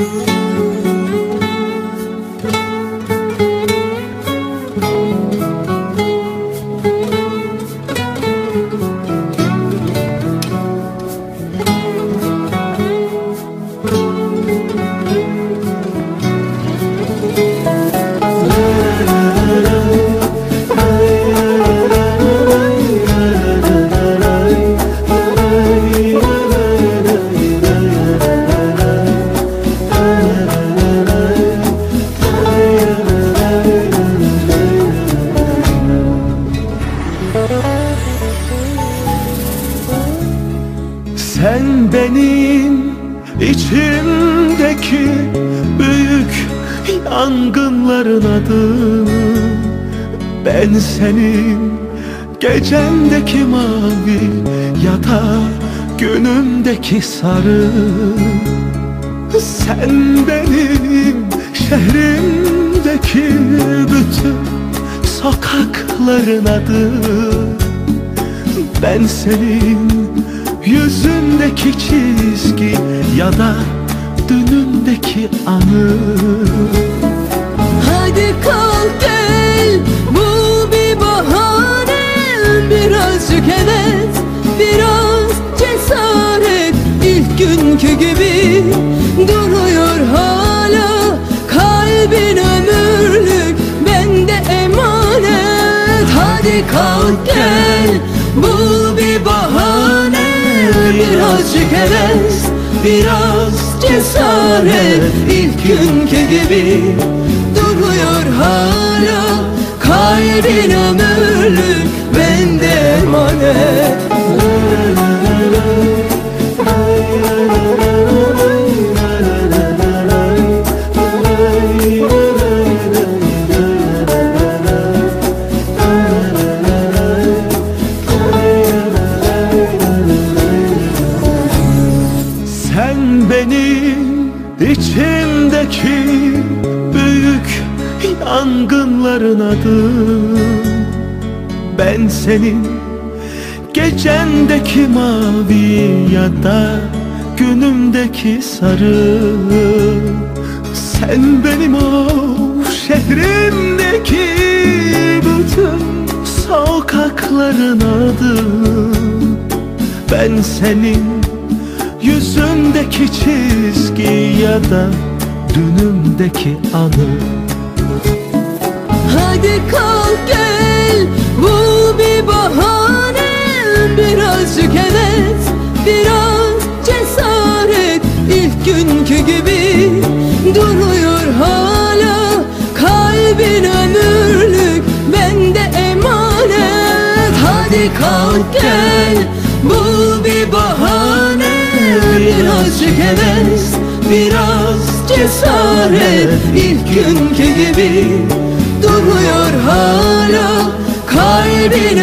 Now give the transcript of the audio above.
Thank you. Sen benim içimdeki büyük yangınların adı. Ben senin gecendeki mavi ya da günümdeki sarı. Sen benim şehrimdeki bütün sokakların adı. Ben senin ya da dünündeki anı. Hadi kalk gel bu bir bahane. Birazcık evet biraz cesaret. İlk günkü gibi duruyor hala. Kalbin ömürlük bende emanet. Hadi kalk gel bu bir bahane. Birazcık heves biraz cesaret İlk günkü gibi duruyor hala. Kalbin ömürlük bende emanet içimdeki büyük yangınların adı. Ben senin gecendeki mavi ya da günümdeki sarı. Sen benim o şehrimdeki bütün sokakların adı. Ben senin Yüzündeki çizgi ya da dünümdeki anı. Hadi kalk gel bu bir bahane. Birazcık evet biraz cesaret. İlk günkü gibi duruyor hala. Kalbin ömürlük bende emanet. Hadi kalk gel bu bir bahane. Birazcık heves cesaret İlk günkü gibi duruyor hala Kalbin